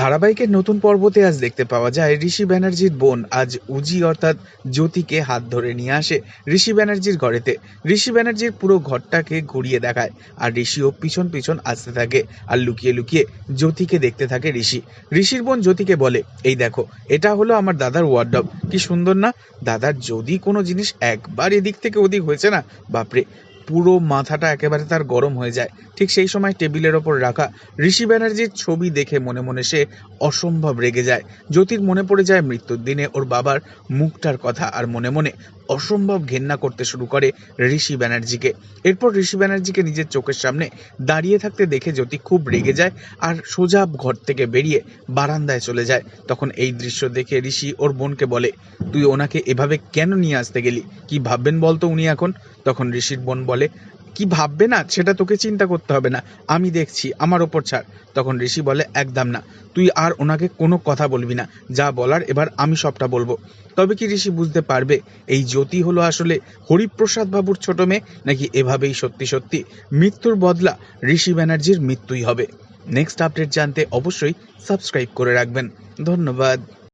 ধারাবাহিকের নতুন পর্বতে আজ দেখতে পাওয়া যায় ঋষি ব্যানার্জির বোন আজ উজি অর্থাৎ জ্যোতিকে হাত ধরে নিয়ে আসে ঋষি ব্যানার্জির ঘরেতে। ঋষি ব্যানার্জির পুরো ঘরটাকে ঘুরিয়ে দেখায় আর ঋষিও পিছন পিছন আসতে থাকে আর লুকিয়ে লুকিয়ে জ্যোতিকে দেখতে থাকে ঋষি। ঋষির বোন জ্যোতিকে বলে, এই দেখো, এটা হলো আমার দাদার ওয়ার্ডব কি সুন্দর না? দাদার যদি কোনো জিনিস একবার এদিক থেকে ওদিক হয়েছে না, বাপরে পুরো মাথাটা একেবারে তার গরম হয়ে যায়। ঠিক সেই সময় টেবিলের ওপর রাখা ঋষি ব্যানার্জির ছবি দেখে মনে মনে সে অসম্ভব রেগে যায়। জ্যোতির মনে পড়ে যায় মৃত্যুর দিনে ওর বাবার মুখটার কথা আর মনে মনে অসম্ভব ঘেন্না করতে শুরু করে ঋষি ব্যানার্জিকে। এরপর ঋষি ব্যানার্জিকে নিজের চোখের সামনে দাঁড়িয়ে থাকতে দেখে জ্যোতি খুব রেগে যায় আর সোজা ঘর থেকে বেরিয়ে বারান্দায় চলে যায়। তখন এই দৃশ্য দেখে ঋষি ওর বোনকে বলে, তুই ওনাকে এভাবে কেন নিয়ে আসতে গেলি? কি ভাববেন বলতো উনি এখন? তখন ঋষির বোন বলে কি ভাববে না, সেটা তোকে চিন্তা করতে হবে না। আমি দেখছি, আমার ওপর ছাড়। তখন ঋষি বলে, একদম না। তুই আর ওনাকে কোনো কথা বলবি না। যা বলার, এবার আমি সবটা বলব। তবে কি ঋষি বুঝতে পারবে, এই জ্যোতি হলো আসলে হরিপ্রসাদ বাবুর ছোট মেয়ে, নাকি এভাবেই সত্যি সত্যি মৃত্যুর বদলা ঋষি ব্যানার্জির মৃত্যুই হবে? নেক্সট আপডেট জানতে অবশ্যই সাবস্ক্রাইব করে রাখবেন। ধন্যবাদ।